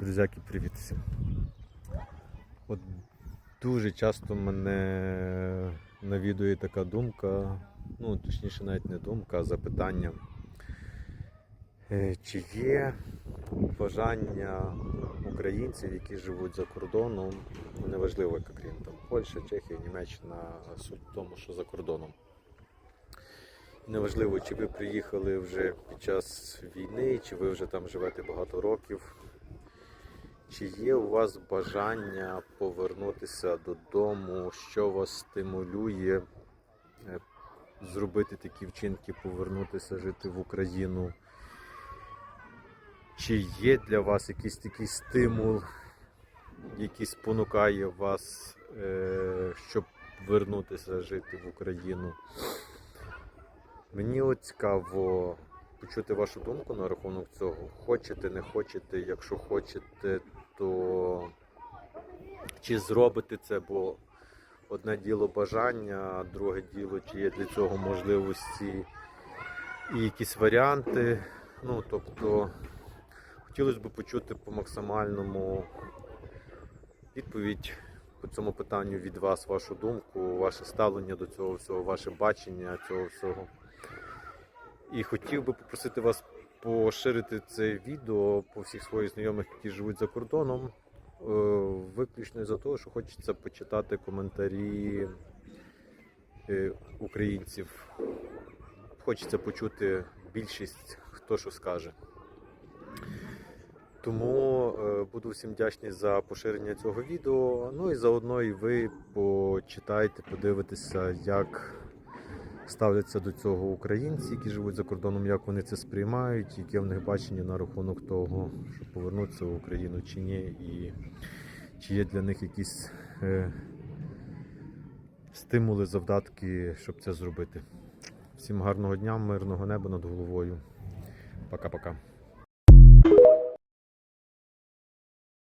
Друзяки, привіт всім. От дуже часто мене навідує така думка, ну точніше навіть не думка, а запитання. Е, Чи є бажання українців, які живуть за кордоном, неважливо яка країна, там Польща, Чехія, Німеччина, суть в тому, що за кордоном. Неважливо, чи ви приїхали вже під час війни, чи ви вже там живете багато років. Чи є у вас бажання повернутися додому? Що вас стимулює е, зробити такі вчинки, повернутися жити в Україну? Чи є для вас якийсь такий стимул, який спонукає вас, е, щоб вернутися жити в Україну? Мені от цікаво почути вашу думку на рахунок цього. Хочете, не хочете, якщо хочете, то чи зробите це, бо одне діло бажання, а друге діло, чи є для цього можливості і якісь варіанти. Ну, тобто, хотілося б почути по максимальному відповідь по цьому питанню від вас, вашу думку, ваше ставлення до цього всього, ваше бачення цього всього. І хотів би попросити вас поширити це відео по всіх своїх знайомих, які живуть за кордоном. е, Виключно за того, що хочеться почитати коментарі е, українців. Хочеться почути більшість, хто що скаже. Тому е, буду всім вдячний за поширення цього відео. Ну і заодно і ви почитайте, подивитеся, як ставляться до цього українці, які живуть за кордоном, як вони це сприймають, яке в них бачення на рахунок того, щоб повернутися в Україну чи ні, і чи є для них якісь е, стимули, завдатки, щоб це зробити. Всім гарного дня, мирного неба над головою. Пока-пока.